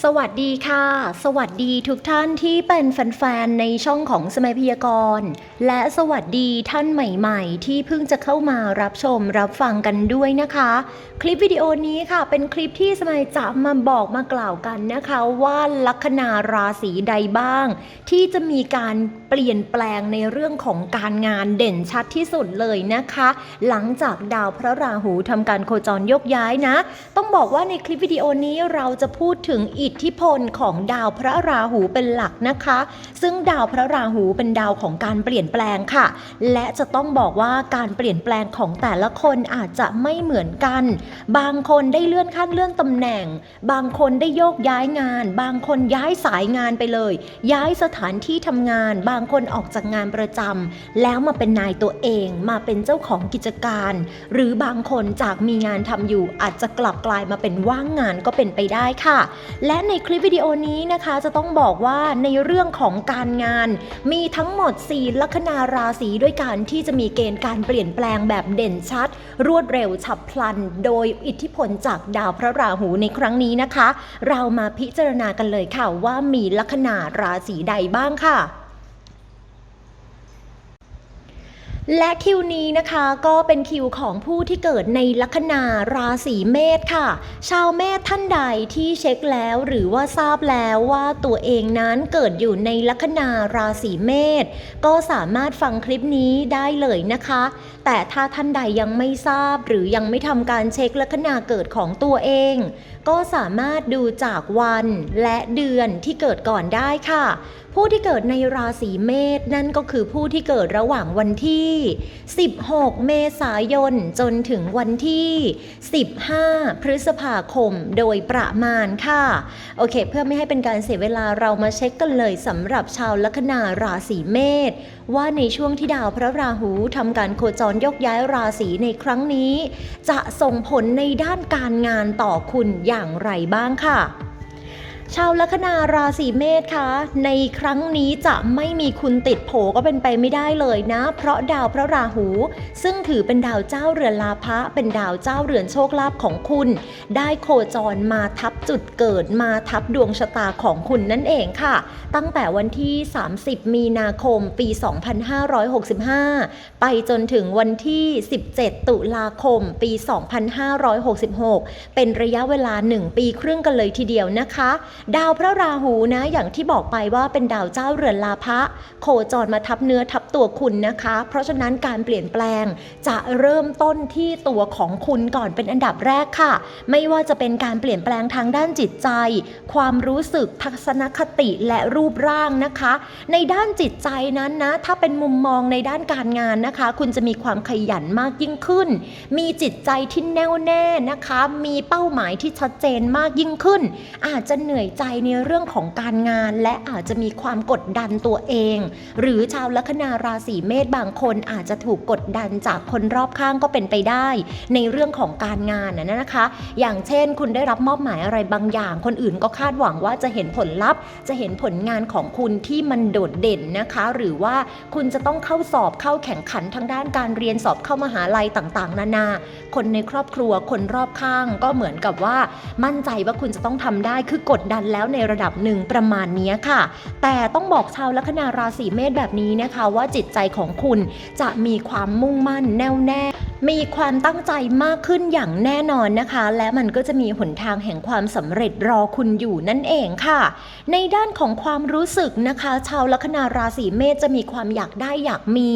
สวัสดีค่ะ สวัสดีทุกท่านที่เป็นแฟนๆ ในช่องของสมัยพยากรณ์และสวัสดีท่านใหม่ๆ ที่เพิ่งจะเข้ามารับชมรับฟังกันด้วยนะคะ คลิปวิดีโอนี้ค่ะ เป็นคลิปที่สมัยจะมาบอกมากล่าวกันนะคะ ว่าลัคนาราศีใดบ้าง ที่จะมีการเปลี่ยนแปลงในเรื่องของการงานเด่นชัดที่สุดเลยนะคะ หลังจากดาวพระราหูทำการโคจรยกย้ายนะ ต้องบอกว่าในคลิปวิดีโอนี้เราจะพูดถึงอิทธิพลของดาวพระราหูเป็นหลักนะคะ ซึ่งดาวพระราหูเป็นดาวของการเปลี่ยนแปลงค่ะ และจะต้องบอกว่าการเปลี่ยนแปลงของแต่ละคนอาจจะไม่เหมือนกัน บางคนได้เลื่อนขั้นเลื่อนตำแหน่ง บางคนได้โยกย้ายงาน บางคนย้ายสายงานไปเลย ย้ายสถานที่ทำงาน บางคนออกจากงานประจำแล้วมาเป็นนายตัวเองมาเป็นเจ้าของกิจการ หรือบางคนจากมีงานทำอยู่อาจจะกลับกลายมาเป็นว่างงานก็เป็นไปได้ค่ะ และและในคลิปวิดีโอนี้นะคะจะต้องบอกว่าในเรื่องของการงาน มีทั้งหมด 4 ลัคนาราศีด้วยกันที่จะมีเกณฑ์การเปลี่ยนแปลงแบบเด่นชัด รวดเร็วฉับพลัน โดยอิทธิพลจากดาวพระราหูในครั้งนี้นะคะ เรามาพิจารณากันเลยค่ะว่ามีลัคนาราศีใดบ้างค่ะ และคิวนี้นะคะก็เป็นคิวของผู้ที่เกิดในลัคนาราศีเมษค่ะ ชาวเมษท่านใดที่เช็คแล้วหรือว่าทราบแล้วว่าตัวเองนั้นเกิดอยู่ในลัคนาราศีเมษก็สามารถฟังคลิปนี้ได้เลยนะคะ แต่ถ้าท่านใดยังไม่ทราบหรือยังไม่ทำการเช็คลัคนาเกิดของตัวเองก็สามารถดูจากวันและเดือนที่เกิดก่อนได้ค่ะ ผู้ที่เกิดในราศีเมษนั่นก็คือผู้ที่เกิดระหว่างวันที่ 16 เมษายน จนถึงวันที่ 15 พฤษภาคมโดยประมาณค่ะ โอเค เพื่อไม่ให้เป็นการเสียเวลาเรามาเช็คกันเลยสำหรับชาวลัคนาราศีเมษว่าในช่วงที่ดาวพระราหูทำการโคจรยกย้ายราศีในครั้งนี้ จะส่งผลในด้านการงานต่อคุณอย่างไรบ้างค่ะ ชาวลัคนาราศีเมษคะ ในครั้งนี้จะไม่มีคุณติดโผก็เป็นไปไม่ได้เลยนะ เพราะดาวพระราหู ซึ่งถือเป็นดาวเจ้าเรือนลาภะเป็นดาวเจ้าเรือนโชคลาภของคุณ ได้โคจรมาทับจุดเกิดมาทับดวงชะตาของคุณนั่นเองค่ะ ตั้งแต่วันที่ 30 มีนาคมปี 2565 ไปจนถึงวันที่ 17 ตุลาคมปี 2566 เป็นระยะเวลา 1 ปีครึ่งกันเลยทีเดียวนะคะดาวพระราหูนะอย่างที่บอกไปว่าเป็นดาวเจ้าเรือนลาภะโคจรมาทับเนื้อทับตัวคุณนะคะ เพราะฉะนั้นการเปลี่ยนแปลงจะเริ่มต้นที่ตัวของคุณก่อนเป็นอันดับแรกค่ะ ไม่ว่าจะเป็นการเปลี่ยนแปลงทางด้านจิตใจ ความรู้สึกทัศนคติและรูปร่างนะคะ ในด้านจิตใจนั้นนะถ้าเป็นมุมมองในด้านการงานนะคะ คุณจะมีความขยันมากยิ่งขึ้น มีจิตใจที่แน่วแน่นะคะ มีเป้าหมายที่ชัดเจนมากยิ่งขึ้น อาจจะเหนื่อยใจในเรื่องของการงาน และอาจจะมีความกดดันตัวเอง หรือชาวลัคนาราศีเมษบางคนอาจจะถูกกดดันจากคนรอบข้างก็เป็นไปได้ ในเรื่องของการงานนะนะคะ อย่างเช่น คุณได้รับมอบหมายอะไรบางอย่าง คนอื่นก็คาดหวังว่าจะเห็นผลลัพธ์ จะเห็นผลงานของคุณที่มันโดดเด่นนะคะ หรือว่าคุณจะต้องเข้าสอบเข้าแข่งขันทางด้านการเรียนสอบเข้ามหาลัยต่างๆ นานา คนในครอบครัวคนรอบข้างก็เหมือนกับว่า มั่นใจว่าคุณจะต้องทำได้คือกดดันแล้วในระดับหนึ่งประมาณนี้ค่ะ แต่ต้องบอกชาวลัคนาราศีเมษแบบนี้นะคะ ว่าจิตใจของคุณจะมีความมุ่งมั่นแน่วแน่ มีความตั้งใจมากขึ้นอย่างแน่นอนนะคะ และมันก็จะมีหนทางแห่งความสำเร็จรอคุณอยู่นั่นเองค่ะ ในด้านของความรู้สึกนะคะ ชาวลัคนาราศีเมษจะมีความอยากได้อยากมี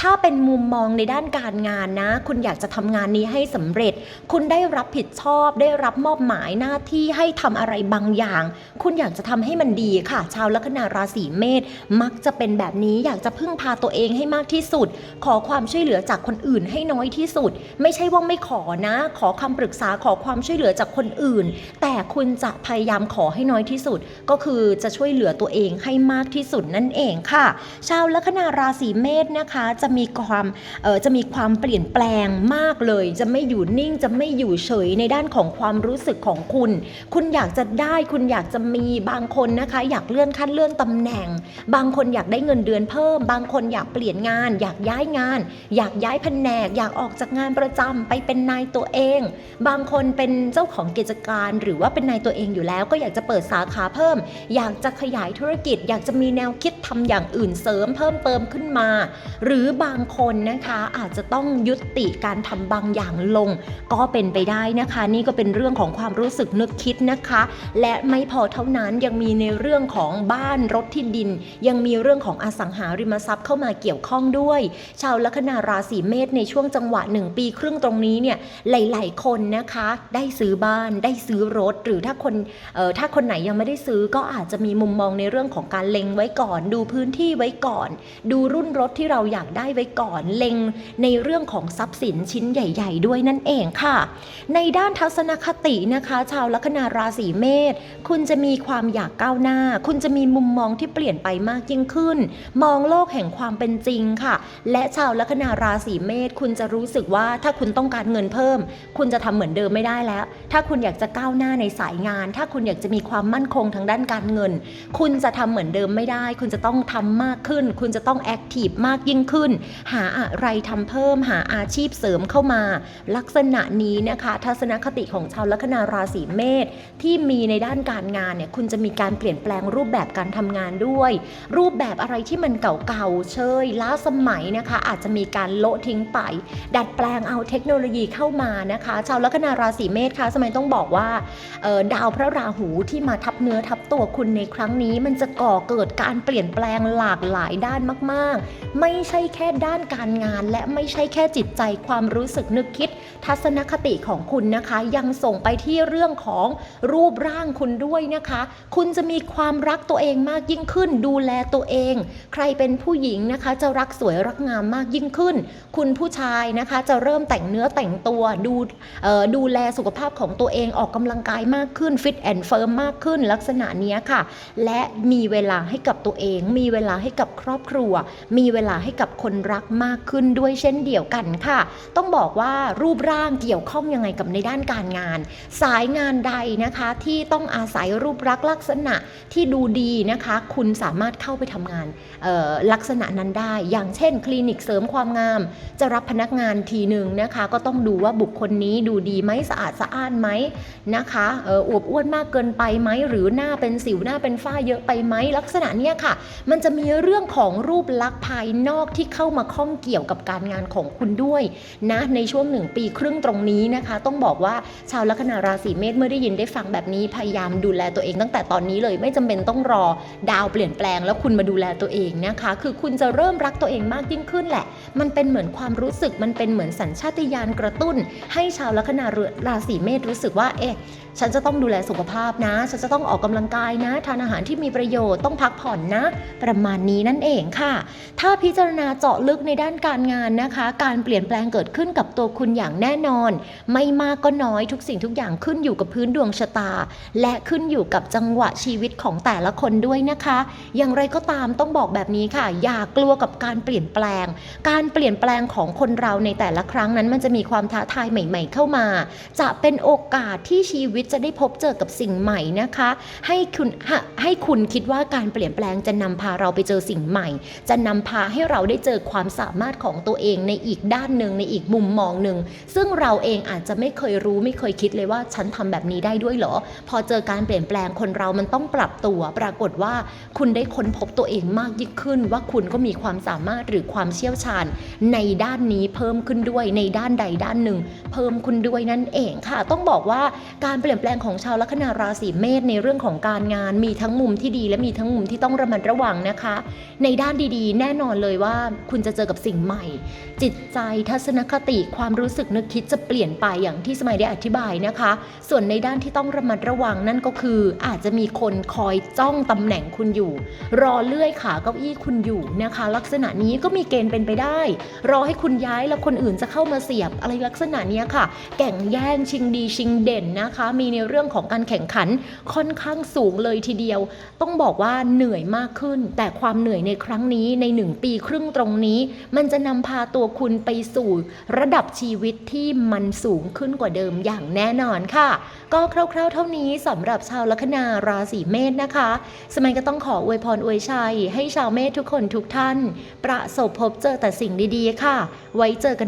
ถ้าเป็นมุมมองในด้านการงานนะ คุณอยากจะทำงานนี้ให้สำเร็จ คุณได้รับผิดชอบ ได้รับมอบหมายหน้าที่ให้ทำอะไรบางอย่าง คุณอยากจะทำให้มันดีค่ะ ชาวลัคนาราศีเมษมักจะเป็นแบบนี้อยากจะพึ่งพาตัวเองให้มากที่สุด ขอความช่วยเหลือจากคนอื่นให้น้อยที่สุด ไม่ใช่ว่าไม่ขอนะ ขอคำปรึกษาขอความช่วยเหลือจากคนอื่น แต่คุณจะพยายามขอให้น้อยที่สุด ก็คือจะช่วยเหลือตัวเองให้มากที่สุดนั่นเองค่ะ ชาวลัคนาราศีเมษนะคะจะมีความเออจะมีความเปลี่ยนแปลงมากเลย จะไม่อยู่นิ่งจะไม่อยู่เฉยในด้านของความรู้สึกของคุณ คุณอยากจะได้คุณอยากจะมีบางคนนะคะ อยากเลื่อนขั้นเลื่อนตำแหน่ง บางคนอยากได้เงินเดือนเพิ่ม บางคนอยากเปลี่ยนงาน อยากย้ายงาน อยากย้ายแผนกอยากออกจากงานประจำไปเป็นนายตัวเอง บางคนเป็นเจ้าของกิจการหรือว่าเป็นนายตัวเองอยู่แล้ว ก็อยากจะเปิดสาขาเพิ่ม อยากจะขยายธุรกิจ อยากจะมีแนวคิดทำอย่างอื่นเสริมเพิ่มเติมขึ้นมา หรือบางคนนะคะอาจจะต้องยุติการทำบางอย่างลง ก็เป็นไปได้นะคะ นี่ก็เป็นเรื่องของความรู้สึกนึกคิดนะคะ และไม่พอเท่านั้นยังมีในเรื่องของบ้านรถที่ดิน ยังมีเรื่องของอสังหาริมทรัพย์เข้ามาเกี่ยวข้องด้วย ชาวลัคนาราศีเมษในช่วงจังหวะหนึ่งปีครึ่งตรงนี้เนี่ยหลาย ๆ คนนะคะได้ซื้อบ้านได้ซื้อรถ หรือถ้าคนเอ่อถ้าคนไหนยังไม่ได้ซื้อก็อาจจะมีมุมมองในเรื่องของการเล็งไว้ก่อน ดูพื้นที่ไว้ก่อน ดูรุ่นรถที่เราอยากได้ไว้ก่อน เล็งในเรื่องของทรัพย์สินชิ้นใหญ่ ๆ ด้วยนั่นเองค่ะ ในด้านทัศนคตินะคะ ชาวลัคนาราศีเมษคุณจะมีความอยากก้าวหน้า คุณจะมีมุมมองที่เปลี่ยนไปมากยิ่งขึ้น มองโลกแห่งความเป็นจริงค่ะ และชาวลัคนาราศีเมษคุณจะรู้สึกว่าถ้าคุณต้องการเงินเพิ่ม คุณจะทำเหมือนเดิมไม่ได้แล้ว ถ้าคุณอยากจะก้าวหน้าในสายงาน ถ้าคุณอยากจะมีความมั่นคงทางด้านการเงิน คุณจะทำเหมือนเดิมไม่ได้ คุณจะต้องทำมากขึ้น คุณจะต้องแอคทีฟมากยิ่งขึ้น หาอะไรทำเพิ่ม หาอาชีพเสริมเข้ามา ลักษณะนี้นะคะ ทัศนคติของชาวลัคนาราศีเมษที่มีในด้านการงานเนี่ยคุณจะมีการเปลี่ยนแปลงรูปแบบการทำงานด้วย รูปแบบอะไรที่มันเก่าๆเชยล้าสมัยนะคะ อาจจะมีการโละทิ้งไปดัดแปลงเอาเทคโนโลยีเข้ามานะคะ ชาวลัคนาราศีเมษคะสมัยต้องบอกว่าดาวพระราหูที่มาทับเนื้อทับตัวคุณในครั้งนี้ มันจะก่อเกิดการเปลี่ยนแปลงหลากหลายด้านมาก ๆ ไม่ใช่แค่ด้านการงาน และไม่ใช่แค่จิตใจความรู้สึกนึกคิด ทัศนคติของคุณนะคะ ยังส่งไปที่เรื่องของรูปร่างคุณด้วยนะคะ คุณจะมีความรักตัวเองมากยิ่งขึ้น ดูแลตัวเอง ใครเป็นผู้หญิงนะคะ จะรักสวยรักงามมากยิ่งขึ้น คุณผู้ชายนะคะจะเริ่มแต่งเนื้อแต่งตัวดูดูแลสุขภาพของตัวเองออกกำลังกายมากขึ้นฟิตแอนด์เฟิร์มมากขึ้นลักษณะนี้ค่ะ และมีเวลาให้กับตัวเอง มีเวลาให้กับครอบครัว มีเวลาให้กับคนรักมากขึ้นด้วยเช่นเดียวกันค่ะ ต้องบอกว่ารูปร่างเกี่ยวข้องยังไงกับในด้านการงาน สายงานใดนะคะที่ต้องอาศัยรูปลักษ์ลักษณะที่ดูดีนะคะ คุณสามารถเข้าไปทำงานลักษณะนั้นได้ อย่างเช่น คลินิกเสริมความงาม จะรับพนักงานทีหนึ่งนะคะ ก็ต้องดูว่าบุคคลนี้ดูดีไหมสะอาดสะอ้านไหมนะคะเอออวบอ้วนมากเกินไปไหมหรือหน้าเป็นสิวหน้าเป็นฝ้าเยอะไปไหมลักษณะเนี้ยค่ะ มันจะมีเรื่องของรูปลักษณ์ภายนอกที่เข้ามาข้องเกี่ยวกับการงานของคุณด้วยนะในช่วงหนึ่งปีครึ่งตรงนี้นะคะ ต้องบอกว่าชาวลัคนาราศีเมษเมื่อได้ยินได้ฟังแบบนี้พยายามดูแลตัวเองตั้งแต่ตอนนี้เลยไม่จำเป็นต้องรอดาวเปลี่ยนแปลงแล้วคุณมาดูแลตัวเองนะคะ คือคุณจะเริ่มรักตัวเองมากยิ่งขึ้นแหละ มันเป็นเหมือนความรู้สึกมันเป็นเหมือนสัญชาติญาณกระตุ้น ให้ชาวลัคนาราศีเมษรู้สึกว่า เอ๊ะ ฉันจะต้องดูแลสุขภาพนะ ฉันจะต้องออกกำลังกายนะ ทานอาหารที่มีประโยชน์ ต้องพักผ่อนนะ ประมาณนี้นั่นเองค่ะ ถ้าพิจารณาเจาะลึกในด้านการงานนะคะ การเปลี่ยนแปลงเกิดขึ้นกับตัวคุณอย่างแน่นอน ไม่มากก็น้อยทุกสิ่งทุกอย่างขึ้นอยู่กับพื้นดวงชะตา และขึ้นอยู่กับจังหวะชีวิตของแต่ละคนด้วยนะคะ อย่างไรก็ตามต้องบอกแบบนี้ค่ะ อย่ากลัวกับการเปลี่ยนแปลง การเปลี่ยนแปลงของคนเราในแต่ละครั้งนั้นมันจะมีความท้าทายใหม่ ๆ เข้ามา จะเป็นโอกาสที่ชีวิตจะได้พบเจอกับสิ่งใหม่นะคะ ให้คุณให้คุณคิดว่าการเปลี่ยนแปลงจะนำพาเราไปเจอสิ่งใหม่ จะนำพาให้เราได้เจอความสามารถของตัวเองในอีกด้านหนึ่งในอีกมุมมองหนึ่งซึ่งเราเองอาจจะไม่เคยรู้ไม่เคยคิดเลยว่าฉันทำแบบนี้ได้ด้วยเหรอ พอเจอการเปลี่ยนแปลงคนเรามันต้องปรับตัว ปรากฏว่าคุณได้ค้นพบตัวเองมากยิ่งขึ้น ว่าคุณก็มีความสามารถหรือความเชี่ยวชาญในด้านนี้เพิ่มขึ้นด้วยในด้านใดด้านหนึ่ง เพิ่มขึ้นด้วยนั่นเองค่ะ ต้องบอกว่าการเปลี่ยนแปลงของชาวลัคนาราศีเมษในเรื่องของการงานมีทั้งมุมที่ดี และมีทั้งมุมที่ต้องระมัดระวังนะคะ ในด้านดีๆ แน่นอนเลยว่าคุณจะเจอกับสิ่งใหม่ จิตใจทัศนคติความรู้สึกนึกคิดจะเปลี่ยนไปอย่างที่สมัยได้อธิบายนะคะ ส่วนในด้านที่ต้องระมัดระวังนั่นก็คืออาจจะมีคนคอยจ้องตำแหน่งคุณอยู่ รอเลื่อยขาเก้าอี้คุณอยู่นะคะ ลักษณะนี้ก็มีเกณฑ์เป็นไปได้ รอให้คุณย้ายแล้วคนอื่นจะเข้ามาเสียบอะไรลักษณะนี้ค่ะแก่งแย่งชิงดีชิงเด่นนะคะ มีในเรื่องของการแข่งขันค่อนข้างสูงเลยทีเดียว ต้องบอกว่าเหนื่อยมากขึ้น แต่ความเหนื่อยในครั้งนี้ในหนึ่งปีครึ่งตรงนี้ มันจะนำพาตัวคุณไปสู่ระดับชีวิตที่มันสูงขึ้นกว่าเดิมอย่างแน่นอนค่ะ ก็คร่าวๆ เท่านี้สำหรับชาวลัคนาราศีเมษนะคะ สมัยก็ต้องขออวยพรอวยชัย ให้ชาวเมษทุกคนทุกท่าน ประสบพบเจอแต่สิ่งดีๆค่ะ ไว้เจอกัน